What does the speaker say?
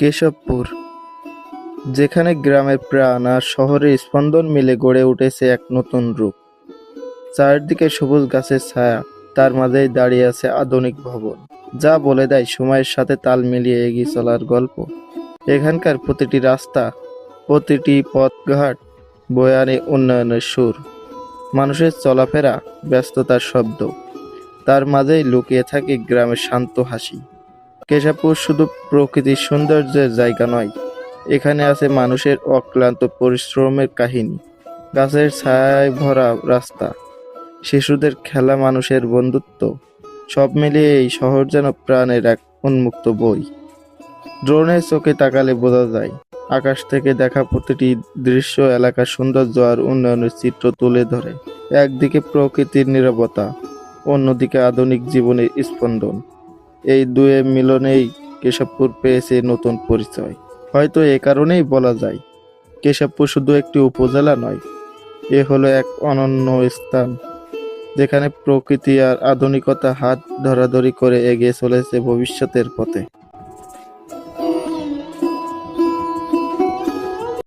কেশবপুর, যেখানে গ্রামের প্রাণ আর শহরের স্পন্দন মিলে গড়ে উঠেছে এক নতুন রূপ। চারদিকে সবুজ গাছের ছায়া, তার মাঝেই দাঁড়িয়ে আছে আধুনিক ভবন, যা বলে দেয় সময়ের সাথে তাল মিলিয়ে এগিয়ে চলার গল্প। এখানকার প্রতিটি রাস্তা, প্রতিটি পথঘাট, বয়ানে উন্নয়নের সুর, মানুষের চলাফেরা, ব্যস্ততার শব্দ, তার মাঝেই লুকিয়ে থাকে গ্রামের শান্ত হাসি। কেশবপুর শুধু প্রকৃতির সৌন্দর্যের জায়গা নয়, এখানে আছে মানুষের অক্লান্ত পরিশ্রমের কাহিনী, গাছের ছায়ায় ভরা রাস্তা, শিশুদের খেলা, মানুষের বন্ধুত্ব, সব মিলিয়ে এই শহর যেন প্রাণের এক উন্মুক্ত বই। ড্রোনের চোখে তাকালে বোঝা যায়, আকাশ থেকে দেখা প্রতিটি দৃশ্য, এলাকার সৌন্দর্য আর উন্নয়নের চিত্র তুলে ধরে। একদিকে প্রকৃতির নীরবতা, অন্যদিকে আধুনিক জীবনের স্পন্দন। এই দুয়ে মিলনেই কেশবপুর পেয়েছে নতুন পরিচয়। হয়তো এ কারণেই বলা যায়, কেশবপুর শুধু একটি উপজেলা নয়, এ হলো এক অনন্য স্থান, যেখানে প্রকৃতি আর আধুনিকতা হাত ধরাধরি করে এগিয়ে চলেছে ভবিষ্যতের পথে।